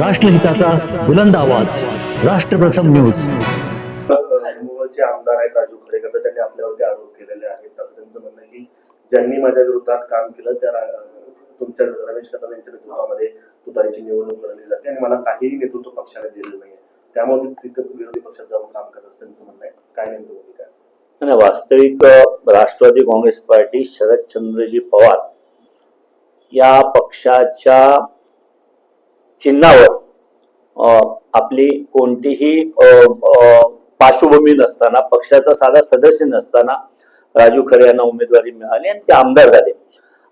राष्ट्रहिताचा बुलंद आवाज. राष्ट्रप्रथम न्यूज. मूळचे आमदार आहेत राजू खरेकर त्यांनी आपल्यावरती आरोप केलेले आहेत. असं त्यांचं म्हणणं आहे की ज्यांनी माझ्या विरोधात काम केलं त्या तुमच्या रमेश कदम यांच्या नेतृत्वामध्ये तुतारीची निवडणूक लढली जाते आणि मला काहीही नेतृत्व पक्षाने दिलेलं नाहीये. त्यामुळे ते तिथं विरोधी पक्षात जाऊन काम करत असं त्यांचं म्हणणं आहे. काय नेमकं भूमिका? आणि वास्तविक राष्ट्रवादी काँग्रेस पार्टी शरदचंद्रजी पवार या पक्षाच्या चिन्हावर आपली कोणतीही पार्श्वभूमी नसताना पक्षाचा साधा सदस्य नसताना राजू खरे यांना उमेदवारी मिळाली आणि ते आमदार झाले.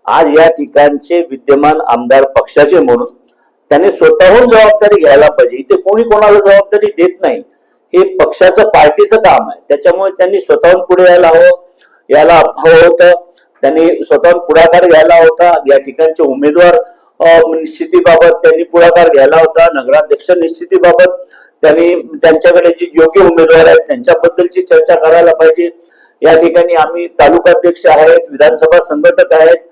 आज या ठिकाणचे विद्यमान आमदार पक्षाचे म्हणून त्यांनी स्वतःहून जबाबदारी घ्यायला पाहिजे. इथे कोणी कोणाला जबाबदारी देत नाही. हे पक्षाचं पार्टीचं काम आहे. त्याच्यामुळे त्यांनी स्वतःहून पुढे यायला हवं. याला हवं होतं. त्यांनी स्वतःहून पुढाकार घ्यायला होता. या ठिकाणचे उमेदवार निश्चितीबाबत त्यांनी पुढाकार घ्यायला होता. नगराध्यक्ष निश्चितीबाबत त्यांनी त्यांच्याकडे जे योग्य उमेदवार आहेत त्यांच्याबद्दलची चर्चा करायला पाहिजे. या ठिकाणी आम्ही तालुकाध्यक्ष आहेत विधानसभा संघटक आहेत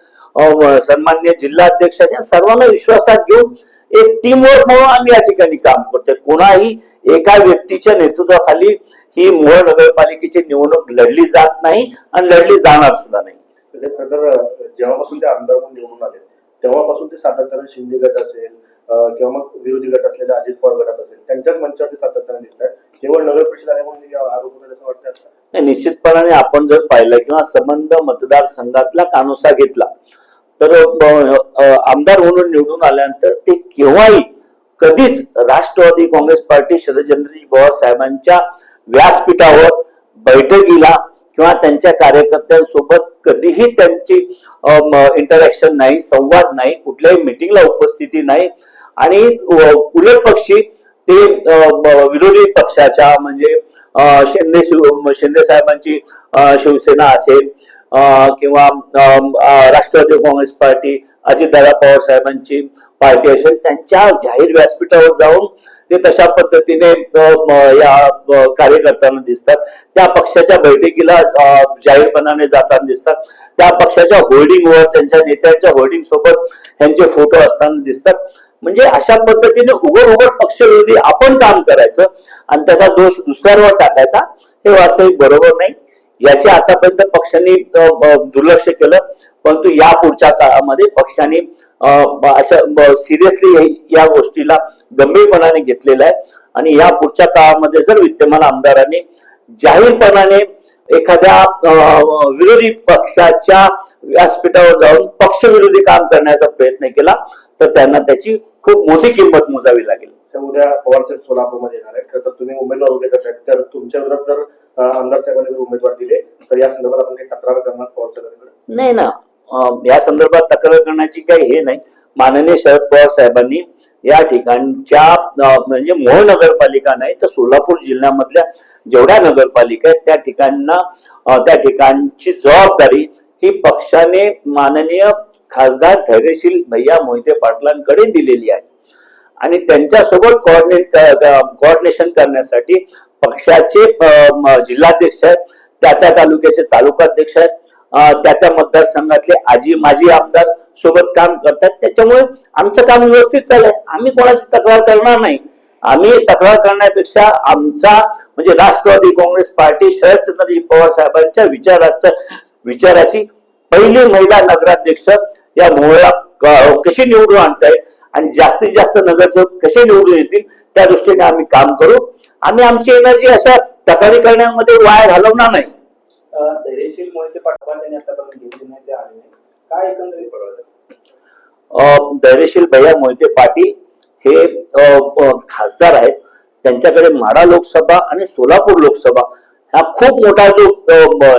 सन्मान्य जिल्हाध्यक्ष अध्यक्ष या सर्वांना विश्वासात घेऊन एक टीमवर्क म्हणून आम्ही या ठिकाणी काम करतोय. कोणाही एका व्यक्तीच्या नेतृत्वाखाली ही मोहोळ नगरपालिकेची निवडणूक लढली जात नाही आणि लढली जाणार सुद्धा नाही. जेव्हापासून ते आमदार म्हणून निवडून आले तेव्हापासून ते सातत्याने शिंदे गट असेल किंवा मग विरोधी गट असलेल्या अजित पवार गटात असेल त्यांच्याच मंचावरती सातत्याने दिसत आहे केवळ नगर परिषद आल्यामुळे आरोप होतात असं वाटतं निश्चितपणाने आपण जर पाहिलं किंवा संबंध मतदारसंघातला कानोसा घेतला तर आमदार म्हणून निवडून आल्यानंतर ते केव्हाही कधीच राष्ट्रवादी काँग्रेस पार्टी शरदचंद्रजी पवार साहेबांच्या व्यासपीठावर बैठकीला किंवा त्यांच्या कार्यकर्त्यांसोबत कधीही त्यांची इंटरॅक्शन नाही संवाद नाही कुठल्याही मिटिंगला उपस्थिती नाही. आणि उलट पक्षी ते विरोधी पक्षाच्या म्हणजे शिंदे शिंदे साहेबांची शिवसेना असेल किंवा राष्ट्रवादी काँग्रेस पार्टी अजितदादा पवार साहेबांची पार्टी असेल त्यांच्या जाहीर व्यासपीठावर जाऊन ते तशा पद्धतीने या कार्यकर्त्यांना दिसतात. त्या पक्षाच्या बैठकीला जाहीरपणाने जाताना दिसतात. त्या पक्षाच्या होर्डिंगवर त्यांच्या नेत्यांच्या होर्डिंग सोबत त्यांचे फोटो असताना दिसतात. म्हणजे अशा पद्धतीने उघड उघड पक्षविरोधी आपण काम करायचं आणि त्याचा दोष दुसऱ्यांवर टाकायचा हे वास्तविक बरोबर नाही. याचे आतापर्यंत पक्षांनी दुर्लक्ष केलं. परंतु या पुढच्या काळामध्ये पक्षांनी अशा सिरियसली या गोष्टीला गंभीरपणाने घेतलेलं आहे. आणि या पुढच्या काळामध्ये जर विद्यमान आमदारांनी जाहीरपणाने एखाद्या विरोधी पक्षाच्या व्यासपीठावर जाऊन पक्षविरोधी काम करण्याचा प्रयत्न केला तर त्यांना त्याची खूप मोठी किंमत मोजावी लागेल. उद्या पवार साहेब सोलापूरमध्ये येणार आहेत. तर तुम्ही उमेदवार उभे करतायत तर तुमच्या विरोधात जर आमदार साहेबांनी जर उमेदवार दिले तर या संदर्भात आपण काही तक्रार करणार पवार साहेबांकडे? नाही ना. या संदर्भात तक्रार करण्याची काही हे नाही. माननीय शरद पवार साहेबांनी या ठिकाणच्या म्हणजे मोहोळ नगरपालिका नाही तर सोलापूर जिल्ह्यामधल्या जेवढ्या नगरपालिका आहेत त्या ठिकाणना त्या ठिकाणची जबाबदारी ही पक्षाने माननीय खासदार धैर्यशील भैया मोहिते पाटलांकडे दिलेली आहे. आणि त्यांच्यासोबत कोऑर्डिनेट कोऑर्डिनेशन करण्यासाठी पक्षाचे जिल्हाध्यक्ष आहेत त्या त्या तालुक्याचे तालुकाध्यक्ष आहेत त्या त्या मतदारसंघातले आजी माजी आमदार सोबत काम करतात. त्याच्यामुळे आमचं काम व्यवस्थित चाललंय. आम्ही कोणाची तक्रार करणार नाही. आम्ही तक्रार करण्यापेक्षा आमचा म्हणजे राष्ट्रवादी काँग्रेस पार्टी शरदचंद्रजी पवार साहेबांच्या विचाराचं विचाराची पहिली महिला नगराध्यक्ष या मोहळा कशी निवडून आणताय आणि जास्तीत जास्त नगरसेवक कसे निवडून येतील त्या दृष्टीने आम्ही काम करू. आम्ही आमची एनर्जी अशा तक्रारी करण्यामध्ये वाया घालवणार नाही धैर्यशील मोहिते पाटोदा त्यांनी आतापर्यंत घेतली नाही ते आले नाही काय एकंदरीत धैर्यशील भैया मोहिते पाटील हे खासदार आहेत. त्यांच्याकडे माडा लोकसभा आणि सोलापूर लोकसभा हा खूप मोठा जो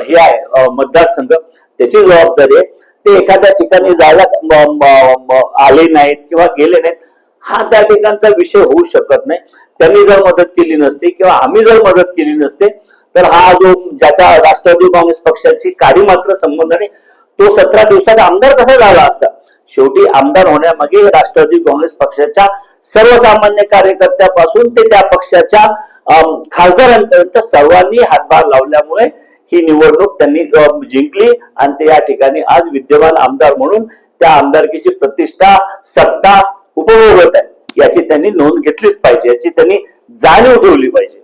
हे आहे मतदारसंघ त्याची जबाबदारी आहे. ते एखाद्या ठिकाणी जायला आले नाहीत किंवा गेले नाहीत हा त्या ठिकाणचा विषय होऊ शकत नाही. त्यांनी जर मदत केली नसती किंवा आम्ही जर मदत केली नसते तर हा जो ज्याचा राष्ट्रवादी काँग्रेस पक्षाची काही मात्र संबंध नाही तो सतरा दिवसात आमदार कसा झाला असता? शेवटी आमदार होण्यामागे राष्ट्रवादी काँग्रेस पक्षाच्या सर्वसामान्य कार्यकर्त्यापासून ते त्या पक्षाच्या खासदारांपर्यंत सर्वांनी हातभार लावल्यामुळे ही निवडणूक त्यांनी जिंकली आणि ते या ठिकाणी आज विद्यमान आमदार म्हणून त्या आमदारकीची प्रतिष्ठा सत्ता उपभोगत आहे. याची त्यांनी नोंद घेतलीच पाहिजे याची त्यांनी जाणीव ठेवली पाहिजे.